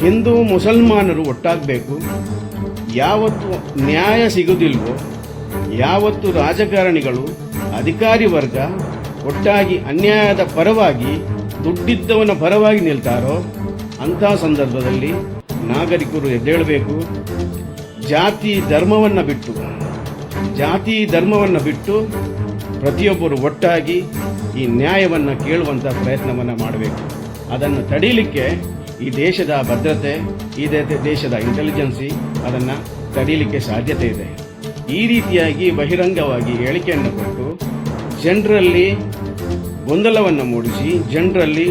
ಹಿಂದೂ ಮುಸಲ್ಮಾನರು ಒಟ್ಟಾಗಬೇಕು. ಯಾವತ್ತು ನ್ಯಾಯ ಸಿಗುದಿಲ್ವೋ, ಯಾವತ್ತು ರಾಜಕಾರಣಿಗಳು, ಅಧಿಕಾರಿ ವರ್ಗ ಒಟ್ಟಾಗಿ ಅನ್ಯಾಯದ ಪರವಾಗಿ, ದುಡ್ಡಿದ್ದವನ ಪರವಾಗಿ ನಿಲ್ತಾರೋ, ಅಂಥ ಸಂದರ್ಭದಲ್ಲಿ ನಾಗರಿಕರು ಎದ್ದೇಳಬೇಕು. ಜಾತಿ ಧರ್ಮವನ್ನು ಬಿಟ್ಟು, ಜಾತಿ ಧರ್ಮವನ್ನು ಬಿಟ್ಟು ಪ್ರತಿಯೊಬ್ಬರು ಒಟ್ಟಾಗಿ ಈ ನ್ಯಾಯವನ್ನು ಕೇಳುವಂಥ ಪ್ರಯತ್ನವನ್ನು ಮಾಡಬೇಕು. ಅದನ್ನು ತಡೀಲಿಕ್ಕೆ ಈ ದೇಶದ ಭದ್ರತೆ, ಈ ದೇಶದ ಇಂಟೆಲಿಜೆನ್ಸಿ ಅದನ್ನು ತಡೀಲಿಕ್ಕೆ ಸಾಧ್ಯತೆ ಇದೆ. ಈ ರೀತಿಯಾಗಿ ಬಹಿರಂಗವಾಗಿ ಹೇಳಿಕೆಯನ್ನು ಕೊಟ್ಟು ಜನರಲ್ಲಿ ಗೊಂದಲವನ್ನು ಮೂಡಿಸಿ, ಜನರಲ್ಲಿ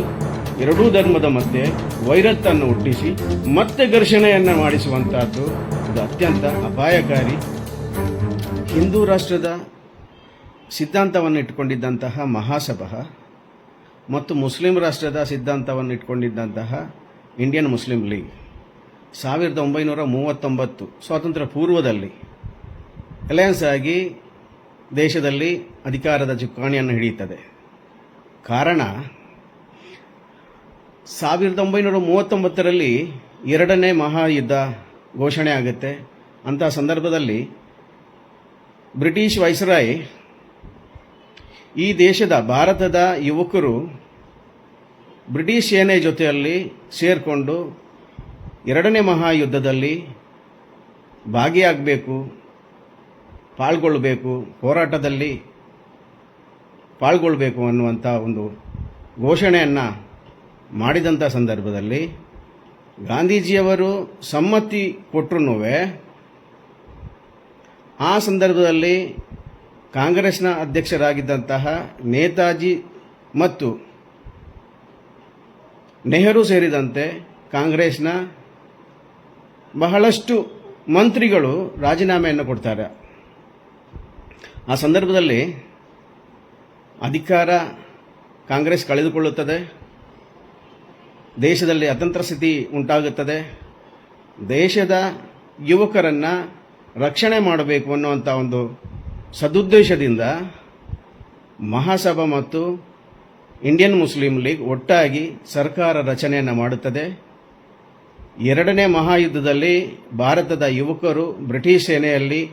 ಎರಡೂ ಧರ್ಮದ ಮಧ್ಯೆ ವೈರತ್ತನ್ನು ಹುಟ್ಟಿಸಿ, ಮತ್ತೆ ಘರ್ಷಣೆಯನ್ನು ಮಾಡಿಸುವಂತಹದ್ದು ಇದು ಅತ್ಯಂತ ಅಪಾಯಕಾರಿ ಹಿಂದೂ ರಾಷ್ಟ್ರದ ಸಿದ್ಧಾಂತವನ್ನು ಇಟ್ಕೊಂಡಿದ್ದಂತಹ ಮಹಾಸಭಾ ಮತ್ತು ಮುಸ್ಲಿಂ ರಾಷ್ಟ್ರದ ಸಿದ್ಧಾಂತವನ್ನು ಇಟ್ಕೊಂಡಿದ್ದಂತಹ ಇಂಡಿಯನ್ ಮುಸ್ಲಿಂ ಲೀಗ್ ಸಾವಿರದ ಒಂಬೈನೂರ ಮೂವತ್ತೊಂಬತ್ತು ಸ್ವಾತಂತ್ರ್ಯ ಪೂರ್ವದಲ್ಲಿ ಅಲಯನ್ಸ್ ಆಗಿ ದೇಶದಲ್ಲಿ ಅಧಿಕಾರದ ಚುಕ್ಕಾಣಿಯನ್ನು ಹಿಡಿಯುತ್ತದೆ. ಕಾರಣ, ಸಾವಿರದ ಒಂಬೈನೂರ ಮೂವತ್ತೊಂಬತ್ತರಲ್ಲಿ ಎರಡನೇ ಮಹಾಯುದ್ಧ ಘೋಷಣೆ ಆಗುತ್ತೆ. ಅಂಥ ಸಂದರ್ಭದಲ್ಲಿ ಬ್ರಿಟಿಷ್ ವೈಸ್ರಾಯ್ ಈ ದೇಶದ ಭಾರತದ ಯುವಕರು ಬ್ರಿಟಿಷ್ ಸೇನೆ ಜೊತೆಯಲ್ಲಿ ಸೇರಿಕೊಂಡು ಎರಡನೇ ಮಹಾಯುದ್ಧದಲ್ಲಿ ಭಾಗಿಯಾಗಬೇಕು ಪಾಲ್ಗೊಳ್ಳಬೇಕು ಹೋರಾಟದಲ್ಲಿ ಪಾಲ್ಗೊಳ್ಳಬೇಕು ಅನ್ನುವಂಥ ಒಂದು ಘೋಷಣೆಯನ್ನು ಮಾಡಿದಂಥ ಸಂದರ್ಭದಲ್ಲಿ ಗಾಂಧೀಜಿಯವರು ಸಮ್ಮತಿ ಕೊಟ್ಟರು ಆ ಸಂದರ್ಭದಲ್ಲಿ ಕಾಂಗ್ರೆಸ್ನ ಅಧ್ಯಕ್ಷರಾಗಿದ್ದಂತಹ ನೇತಾಜಿ ಮತ್ತು ನೆಹರು ಸೇರಿದಂತೆ ಕಾಂಗ್ರೆಸ್ನ ಬಹಳಷ್ಟು ಮಂತ್ರಿಗಳು ರಾಜೀನಾಮೆಯನ್ನು ಕೊಡ್ತಾರೆ. ಆ ಸಂದರ್ಭದಲ್ಲಿ ಅಧಿಕಾರ ಕಾಂಗ್ರೆಸ್ ಕಳೆದುಕೊಳ್ಳುತ್ತದೆ. ದೇಶದಲ್ಲಿ ಅತಂತ್ರ ಸ್ಥಿತಿ ಉಂಟಾಗುತ್ತದೆ. ದೇಶದ ಯುವಕರನ್ನು ರಕ್ಷಣೆ ಮಾಡಬೇಕು ಅನ್ನುವಂಥ ಒಂದು ಸದುದ್ದೇಶದಿಂದ ಮಹಾಸಭಾ ಮತ್ತು ಇಂಡಿಯನ್ ಮುಸ್ಲಿಂ ಲೀಗ್ ಒಟ್ಟಾಗಿ ಸರ್ಕಾರ ರಚನೆಯನ್ನು ಮಾಡುತ್ತದೆ. ಎರಡನೇ ಮಹಾಯುದ್ಧದಲ್ಲಿ ಭಾರತದ ಯುವಕರು ಬ್ರಿಟಿಷ್ ಸೇನೆಯಲ್ಲಿ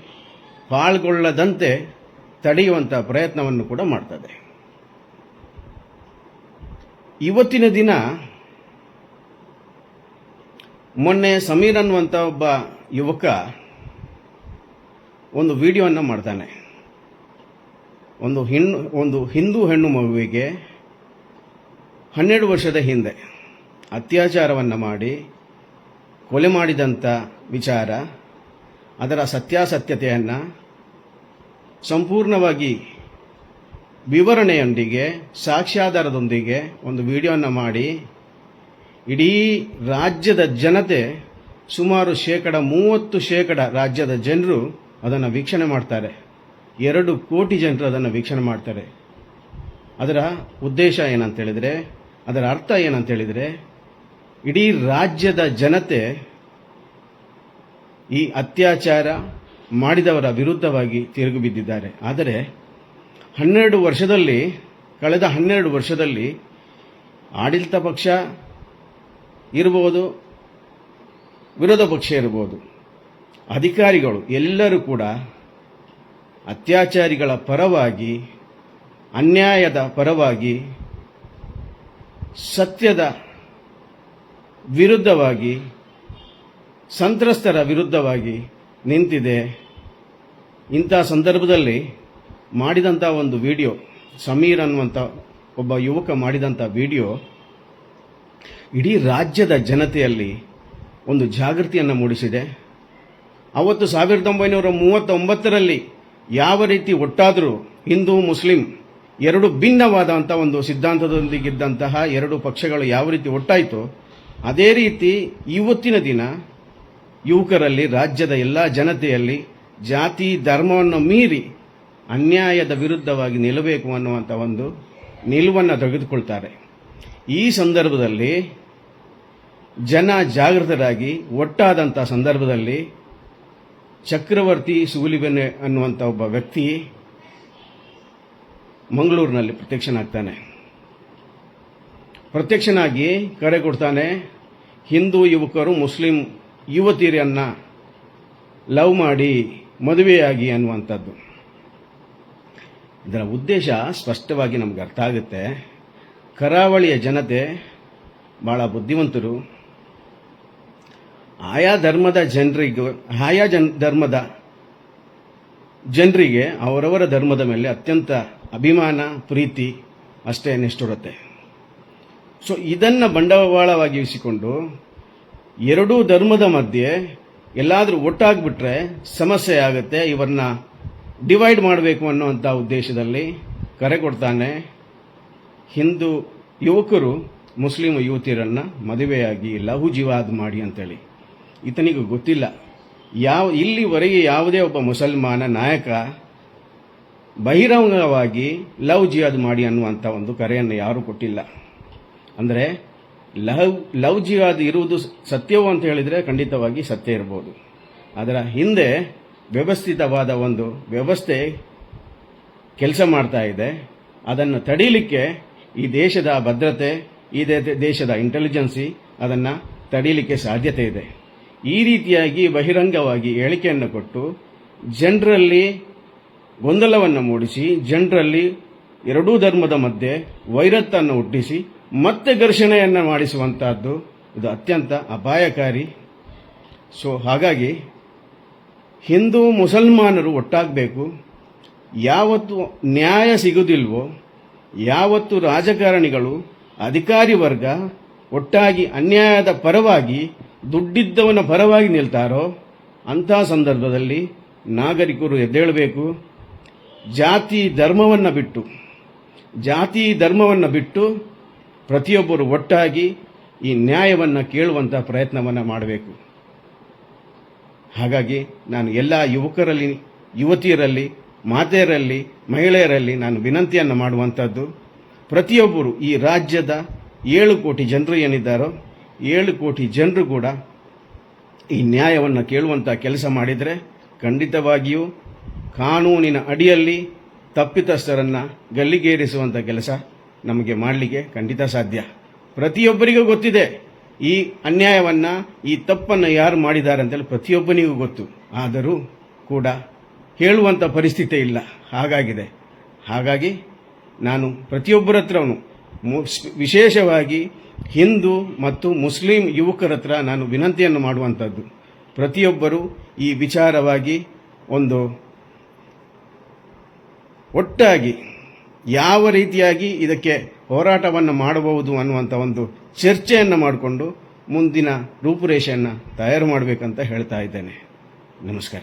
ಪಾಲ್ಗೊಳ್ಳದಂತೆ ತಡೆಯುವಂಥ ಪ್ರಯತ್ನವನ್ನು ಕೂಡ ಮಾಡ್ತದೆ. ಇವತ್ತಿನ ದಿನ ಮೊನ್ನೆ ಸಮೀರ್ ಅನ್ನುವಂಥ ಒಬ್ಬ ಯುವಕ ಒಂದು ವಿಡಿಯೋವನ್ನು ಮಾಡ್ತಾನೆ. ಒಂದು ಹೆಣ್ಣು ಒಂದು ಹಿಂದೂ ಹೆಣ್ಣು ಮಗುವಿಗೆ ಹನ್ನೆರಡು ವರ್ಷದ ಹಿಂದೆ ಅತ್ಯಾಚಾರವನ್ನು ಮಾಡಿ ಕೊಲೆ ಮಾಡಿದಂಥ ವಿಚಾರ, ಅದರ ಸತ್ಯಾಸತ್ಯತೆಯನ್ನು ಸಂಪೂರ್ಣವಾಗಿ ವಿವರಣೆಯೊಂದಿಗೆ, ಸಾಕ್ಷ್ಯಾಧಾರದೊಂದಿಗೆ ಒಂದು ವಿಡಿಯೋವನ್ನು ಮಾಡಿ ಇಡೀ ರಾಜ್ಯದ ಜನತೆ ಸುಮಾರು ಶೇಕಡ ಮೂವತ್ತು ಶೇಕಡ ರಾಜ್ಯದ ಜನರು ಅದನ್ನು ವೀಕ್ಷಣೆ ಮಾಡ್ತಾರೆ. ಎರಡು ಕೋಟಿ ಜನರು ಅದನ್ನು ವೀಕ್ಷಣೆ ಮಾಡ್ತಾರೆ. ಅದರ ಉದ್ದೇಶ ಏನಂತ ಹೇಳಿದರೆ ಅದರ ಅರ್ಥ ಏನಂತ ಹೇಳಿದರೆ ಇಡೀ ರಾಜ್ಯದ ಜನತೆ ಈ ಅತ್ಯಾಚಾರ ಮಾಡಿದವರ ವಿರುದ್ಧವಾಗಿ ತಿರುಗು ಬಿದ್ದಿದ್ದಾರೆ. ಆದರೆ, ಹನ್ನೆರಡು ವರ್ಷದಲ್ಲಿ, ಕಳೆದ ಹನ್ನೆರಡು ವರ್ಷದಲ್ಲಿ ಆಡಳಿತ ಪಕ್ಷ ಇರ್ಬೋದು, ವಿರೋಧ ಪಕ್ಷ ಇರ್ಬೋದು, ಅಧಿಕಾರಿಗಳು ಎಲ್ಲರೂ ಕೂಡ ಅತ್ಯಾಚಾರಿಗಳ ಪರವಾಗಿ, ಅನ್ಯಾಯದ ಪರವಾಗಿ ಸತ್ಯದ ವಿರುದ್ಧವಾಗಿ, ಸಂತ್ರಸ್ತರ ವಿರುದ್ಧವಾಗಿ ನಿಂತಿದೆ. ಇಂಥ ಸಂದರ್ಭದಲ್ಲಿ ಮಾಡಿದಂಥ ಒಂದು ವಿಡಿಯೋ, ಸಮೀರ್ ಅನ್ನುವಂಥ ಒಬ್ಬ ಯುವಕ ಮಾಡಿದಂಥ ವಿಡಿಯೋ, ಇಡೀ ರಾಜ್ಯದ ಜನತೆಯಲ್ಲಿ ಒಂದು ಜಾಗೃತಿಯನ್ನು ಮೂಡಿಸಿದೆ. ಅವತ್ತು ಸಾವಿರದ ಒಂಬೈನೂರ ಮೂವತ್ತೊಂಬತ್ತರಲ್ಲಿ ಯಾವ ರೀತಿ ಒಟ್ಟಾದರೂ ಹಿಂದೂ, ಮುಸ್ಲಿಂ ಎರಡು ಭಿನ್ನವಾದಂಥ ಒಂದು ಸಿದ್ಧಾಂತದೊಂದಿಗಿದ್ದಂತಹ ಎರಡು ಪಕ್ಷಗಳು ಯಾವ ರೀತಿ ಒಟ್ಟಾಯಿತೋ, ಅದೇ ರೀತಿ ಇವತ್ತಿನ ದಿನ ಯುವಕರಲ್ಲಿ, ರಾಜ್ಯದ ಎಲ್ಲ ಜನತೆಯಲ್ಲಿ ಜಾತಿ, ಧರ್ಮವನ್ನು ಮೀರಿ ಅನ್ಯಾಯದ ವಿರುದ್ಧವಾಗಿ ನಿಲ್ಲಬೇಕು ಅನ್ನುವಂಥ ಒಂದು ನಿಲುವನ್ನು ತೆಗೆದುಕೊಳ್ತಾರೆ. ಈ ಸಂದರ್ಭದಲ್ಲಿ ಜನ ಜಾಗೃತರಾಗಿ ಒಟ್ಟಾದಂಥ ಸಂದರ್ಭದಲ್ಲಿ ಚಕ್ರವರ್ತಿ ಸೂಲಿಬೆನೆ ಅನ್ನುವಂಥ ಒಬ್ಬ ವ್ಯಕ್ತಿ ಮಂಗಳೂರಿನಲ್ಲಿ ಪ್ರತ್ಯಕ್ಷನಾಗ್ತಾನೆ. ಪ್ರತ್ಯಕ್ಷನಾಗಿ ಕರೆ ಕೊಡ್ತಾನೆ, ಹಿಂದೂ ಯುವಕರು, ಮುಸ್ಲಿಂ ಯುವತಿಯರನ್ನ ಲವ್ ಮಾಡಿ ಮದುವೆಯಾಗಿ ಅನ್ನುವಂಥದ್ದು. ಇದರ ಉದ್ದೇಶ ಸ್ಪಷ್ಟವಾಗಿ ನಮ್ಗೆ ಅರ್ಥ ಆಗುತ್ತೆ. ಕರಾವಳಿಯ ಜನತೆ ಬಹಳ ಬುದ್ಧಿವಂತರು. ಆಯಾ ಧರ್ಮದ ಜನರಿಗೂ, ಆಯಾ ಜನ್ ಧರ್ಮದ ಜನರಿಗೆ ಅವರವರ ಧರ್ಮದ ಮೇಲೆ ಅತ್ಯಂತ ಅಭಿಮಾನ, ಪ್ರೀತಿ ಅಷ್ಟೇ ನಿಷ್ಠುರತೆ. ಸೊ ಇದನ್ನು ಬಂಡವಾಳವಾಗಿಸಿಕೊಂಡು ಎರಡೂ ಧರ್ಮದ ಮಧ್ಯೆ ಎಲ್ಲಾದರೂ ಒಟ್ಟಾಗ್ಬಿಟ್ರೆ ಸಮಸ್ಯೆ ಆಗುತ್ತೆ ಇವರನ್ನ ಡಿವೈಡ್ ಮಾಡಬೇಕು ಅನ್ನುವಂಥ ಉದ್ದೇಶದಲ್ಲಿ ಕರೆ ಕೊಡ್ತಾನೆ. ಹಿಂದೂ ಯುವಕರು, ಮುಸ್ಲಿಂ ಯುವತಿಯರನ್ನು ಮದುವೆಯಾಗಿ ಲಹು ಜಿವಾದ್ ಮಾಡಿ ಅಂತೇಳಿ. ಈತನಿಗೂ ಗೊತ್ತಿಲ್ಲ. ಯಾವ, ಇಲ್ಲಿವರೆಗೆ ಯಾವುದೇ ಒಬ್ಬ ಮುಸಲ್ಮಾನ ನಾಯಕ ಬಹಿರಂಗವಾಗಿ ಲವ್ ಜಿಯಾದ್ ಮಾಡಿ ಅನ್ನುವಂಥ ಒಂದು ಕರೆಯನ್ನು ಯಾರೂ ಕೊಟ್ಟಿಲ್ಲ. ಅಂದರೆ ಲವ್ ಲವ್ ಜಿಯಾದ್ ಇರುವುದು ಸತ್ಯವು ಅಂತ ಹೇಳಿದರೆ ಖಂಡಿತವಾಗಿ ಸತ್ಯ ಇರಬಹುದು ಅದರ ಹಿಂದೆ ವ್ಯವಸ್ಥಿತವಾದ ಒಂದು ವ್ಯವಸ್ಥೆ ಕೆಲಸ ಮಾಡ್ತಾ ಇದೆ. ಅದನ್ನು ತಡೀಲಿಕ್ಕೆ ಈ ದೇಶದ ಭದ್ರತೆ, ಈ ದೇಶದ ಇಂಟೆಲಿಜೆನ್ಸಿ ಅದನ್ನು ತಡೀಲಿಕ್ಕೆ ಸಾಧ್ಯತೆ ಇದೆ. ಈ ರೀತಿಯಾಗಿ ಬಹಿರಂಗವಾಗಿ ಹೇಳಿಕೆಯನ್ನು ಕೊಟ್ಟು ಜನರಲ್ಲಿ ಗೊಂದಲವನ್ನು ಮೂಡಿಸಿ, ಜನರಲ್ಲಿ ಎರಡೂ ಧರ್ಮದ ಮಧ್ಯೆ ವೈರತ್ತನ್ನು ಹುಟ್ಟಿಸಿ, ಮತ್ತೆ ಘರ್ಷಣೆಯನ್ನು ಮಾಡಿಸುವಂತಹದ್ದು ಇದು ಅತ್ಯಂತ ಅಪಾಯಕಾರಿ. ಸೊ ಹಾಗಾಗಿ ಹಿಂದೂ ಮುಸಲ್ಮಾನರು ಒಟ್ಟಾಗಬೇಕು. ಯಾವತ್ತು ನ್ಯಾಯ ಸಿಗುವುದಿಲ್ವೋ ಯಾವತ್ತು ರಾಜಕಾರಣಿಗಳು, ಅಧಿಕಾರಿ ವರ್ಗ ಒಟ್ಟಾಗಿ ಅನ್ಯಾಯದ ಪರವಾಗಿ ದುಡ್ಡಿದ್ದವನ ಪರವಾಗಿ ನಿಲ್ತಾರೋ ಅಂಥ ಸಂದರ್ಭದಲ್ಲಿ ನಾಗರಿಕರು ಎದ್ದೇಳಬೇಕು. ಜಾತಿ ಧರ್ಮವನ್ನು ಬಿಟ್ಟು, ಜಾತಿ ಧರ್ಮವನ್ನು ಬಿಟ್ಟು ಪ್ರತಿಯೊಬ್ಬರು ಒಟ್ಟಾಗಿ ಈ ನ್ಯಾಯವನ್ನು ಕೇಳುವಂಥ ಪ್ರಯತ್ನವನ್ನು ಮಾಡಬೇಕು. ಹಾಗಾಗಿ ನಾನು ಎಲ್ಲ ಯುವಕರಲ್ಲಿ, ಯುವತಿಯರಲ್ಲಿ, ಮಾತೆಯರಲ್ಲಿ, ಮಹಿಳೆಯರಲ್ಲಿ ನಾನು ವಿನಂತಿಯನ್ನು ಮಾಡುವಂಥದ್ದು, ಪ್ರತಿಯೊಬ್ಬರು ಈ ರಾಜ್ಯದ ಏಳು ಕೋಟಿ ಜನರು ಏನಿದ್ದಾರೋ ಏಳು ಕೋಟಿ ಜನರು ಕೂಡ ಈ ನ್ಯಾಯವನ್ನು ಕೇಳುವಂಥ ಕೆಲಸ ಮಾಡಿದರೆ ಖಂಡಿತವಾಗಿಯೂ ಕಾನೂನಿನ ಅಡಿಯಲ್ಲಿ ತಪ್ಪಿತಸ್ಥರನ್ನು ಗಲ್ಲಿಗೇರಿಸುವಂಥ ಕೆಲಸ ನಮಗೆ ಮಾಡಲಿಕ್ಕೆ ಖಂಡಿತ ಸಾಧ್ಯ. ಪ್ರತಿಯೊಬ್ಬರಿಗೂ ಗೊತ್ತಿದೆ, ಈ ಅನ್ಯಾಯವನ್ನು, ಈ ತಪ್ಪನ್ನು ಯಾರು ಮಾಡಿದ್ದಾರೆ ಅಂತೇಳಿ ಪ್ರತಿಯೊಬ್ಬನಿಗೂ ಗೊತ್ತು. ಆದರೂ ಕೂಡ ಹೇಳುವಂಥ ಪರಿಸ್ಥಿತಿ ಇಲ್ಲ. ಹಾಗಾಗಿದೆ. ಹಾಗಾಗಿ ನಾನು ಪ್ರತಿಯೊಬ್ಬರ ಹತ್ರವೂ ವಿಶೇಷವಾಗಿ ಹಿಂದೂ ಮತ್ತು ಮುಸ್ಲಿಂ ಯುವಕರ ಹತ್ರ ನಾನು ವಿನಂತಿಯನ್ನು ಮಾಡುವಂಥದ್ದು. ಪ್ರತಿಯೊಬ್ಬರು ಈ ವಿಚಾರವಾಗಿ ಒಂದು ಒಟ್ಟಾಗಿ ಯಾವ ರೀತಿಯಾಗಿ ಇದಕ್ಕೆ ಹೋರಾಟವನ್ನು ಮಾಡಬಹುದು ಅನ್ನುವಂಥ ಒಂದು ಚರ್ಚೆಯನ್ನು ಮಾಡಿಕೊಂಡು ಮುಂದಿನ ರೂಪುರೇಷೆಯನ್ನು ತಯಾರು ಮಾಡಬೇಕಂತ ಹೇಳ್ತಾ ಇದ್ದೇನೆ. ನಮಸ್ಕಾರ.